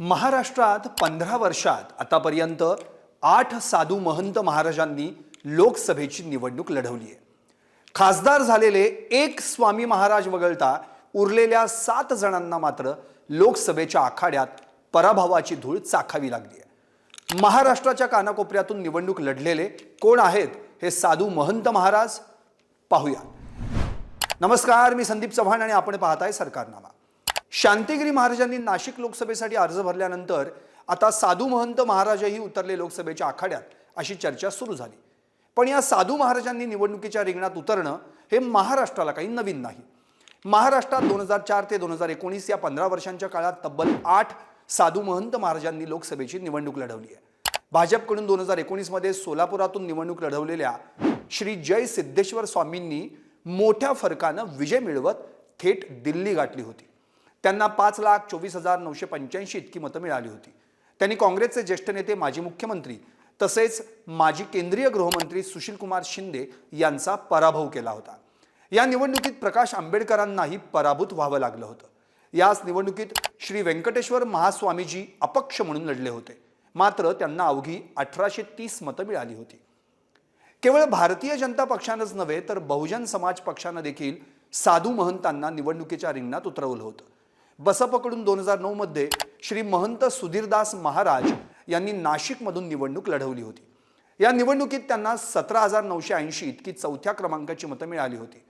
महाराष्ट्रात पंधरा वर्षात आतापर्यंत आठ साधू महंत महाराजांनी लोकसभेची निवडणूक लढवली आहे. खासदार झालेले एक स्वामी महाराज वगळता उरलेल्या सात जणांना मात्र लोकसभेच्या आखाड्यात पराभवाची धूळ चाखावी लागली आहे. महाराष्ट्राच्या कानाकोपऱ्यातून निवडणूक लढलेले कोण आहेत हे साधू महंत महाराज पाहूया. नमस्कार मी संदीप चव्हाण आणि आपण पाहताय सरकारनामा. शांतिगिरी महाराजांनी नाशिक लोकसभेसाठी अर्ज भरल्यानंतर आता साधू महंत महाराजही उतरले लोकसभेच्या आखाड्यात अशी चर्चा सुरू झाली. पण या साधू महाराजांनी निवडणुकीच्या रिंगणात उतरणं हे महाराष्ट्राला काही नवीन नाही. महाराष्ट्रात दोन हजार चार ते दोन हजार एकोणीस या पंधरा वर्षांच्या काळात तब्बल आठ साधू महंत महाराजांनी लोकसभेची निवडणूक लढवली आहे. भाजपकडून दोन हजार एकोणीसमध्ये सोलापुरातून निवडणूक लढवलेल्या श्री जय सिद्धेश्वर स्वामींनी मोठ्या फरकानं विजय मिळवत थेट दिल्ली गाठली होती. त्यांना पाच लाख चोवीस हजार नऊशे पंच्याऐंशी इतकी मतं मिळाली होती. त्यांनी काँग्रेसचे ज्येष्ठ नेते माजी मुख्यमंत्री तसेच माजी केंद्रीय गृहमंत्री सुशीलकुमार शिंदे यांचा पराभव केला होता. या निवडणुकीत प्रकाश आंबेडकरांनाही पराभूत व्हावं लागलं होतं. याच निवडणुकीत श्री व्यंकटेश्वर महास्वामीजी अपक्ष म्हणून लढले होते. मात्र त्यांना अवघी अठराशे तीस मतं मिळाली होती. केवळ भारतीय जनता पक्षानंच नव्हे तर बहुजन समाज पक्षानं देखील साधू महंतांना निवडणुकीच्या रिंगणात उतरवलं होतं. बसपकडून दोन हजार नऊमध्ये श्री महंत सुधीरदास महाराज यांनी नाशिकमधून निवडणूक लढवली होती. या निवडणुकीत त्यांना सतरा हजार नऊशे ऐंशी इतकी चौथ्या क्रमांकाची मतं मिळाली होती.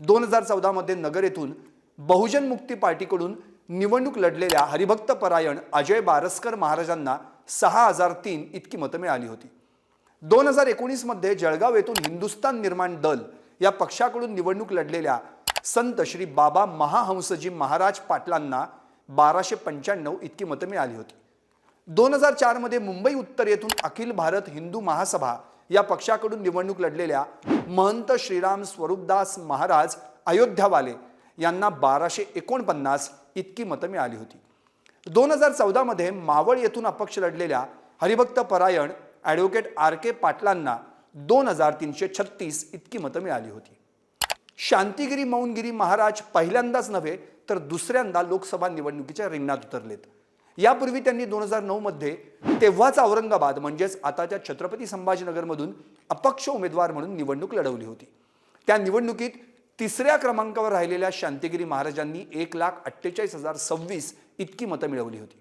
दोन हजार चौदामध्ये नगर येथून बहुजन मुक्ती पार्टीकडून निवडणूक लढलेल्या हरिभक्त परायण अजय बारस्कर महाराजांना सहा हजार तीन इतकी मतं मिळाली होती. दोन हजार एकोणीसमध्ये जळगाव येथून हिंदुस्तान निर्माण दल या पक्षाकडून निवडणूक लढलेल्या संत श्री बाबा महाहंसजी महाराज पाटलांना बाराशे पंच्याण्णव इतकी मतं मिळाली होती. दोन हजार चारमध्ये मुंबई उत्तर येथून अखिल भारत हिंदू महासभा या पक्षाकडून निवडणूक लढलेल्या महंत श्रीराम स्वरूपदास महाराज अयोध्यावाले यांना बाराशे एकोणपन्नास इतकी मतं मिळाली होती. दोन हजार चौदामध्ये मावळ येथून अपक्ष लढलेल्या हरिभक्त परायण ॲडव्होकेट आर के पाटलांना दोन हजार तीनशे छत्तीस इतकी मतं मिळाली होती. शांतिगिरी मौनगिरी महाराज पहिल्यांदाच नव्हे तर दुसऱ्यांदा लोकसभा निवडणुकीच्या रिंगणात उतरलेत. यापूर्वी त्यांनी दोन हजार नऊमध्ये तेव्हाच औरंगाबाद म्हणजेच आताच्या छत्रपती संभाजीनगरमधून अपक्ष उमेदवार म्हणून निवडणूक लढवली होती. त्या निवडणुकीत तिसऱ्या क्रमांकावर राहिलेल्या शांतिगिरी महाराजांनी एक लाख अठ्ठेचाळीस हजार सव्वीस इतकी मतं मिळवली होती.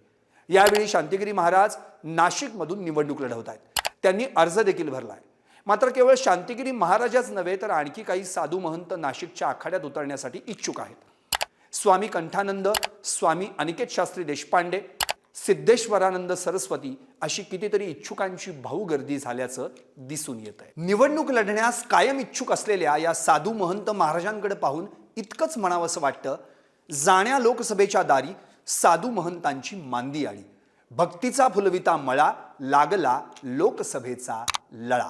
यावेळी शांतिगिरी महाराज नाशिकमधून निवडणूक लढवत आहेत त्यांनी अर्ज देखील भरलाय. मात्र केवळ शांतिगिरी महाराजाच नव्हे तर आणखी काही साधू महंत नाशिकच्या आखाड्यात उतरण्यासाठी इच्छुक आहेत. स्वामी कंठानंद स्वामी अनिकेत शास्त्री देशपांडे सिद्धेश्वरानंद सरस्वती अशी कितीतरी इच्छुकांची भाऊ गर्दी झाल्याचं दिसून येत आहे निवडणूक लढण्यास कायम इच्छुक असलेल्या या साधू महंत महाराजांकडे पाहून इतकंच म्हणावंसं वाटतं जाण्या लोकसभेच्या दारी साधू महंतांची मांदी आली भक्तीचा फुलविता मळा लागला लोकसभेचा लळा.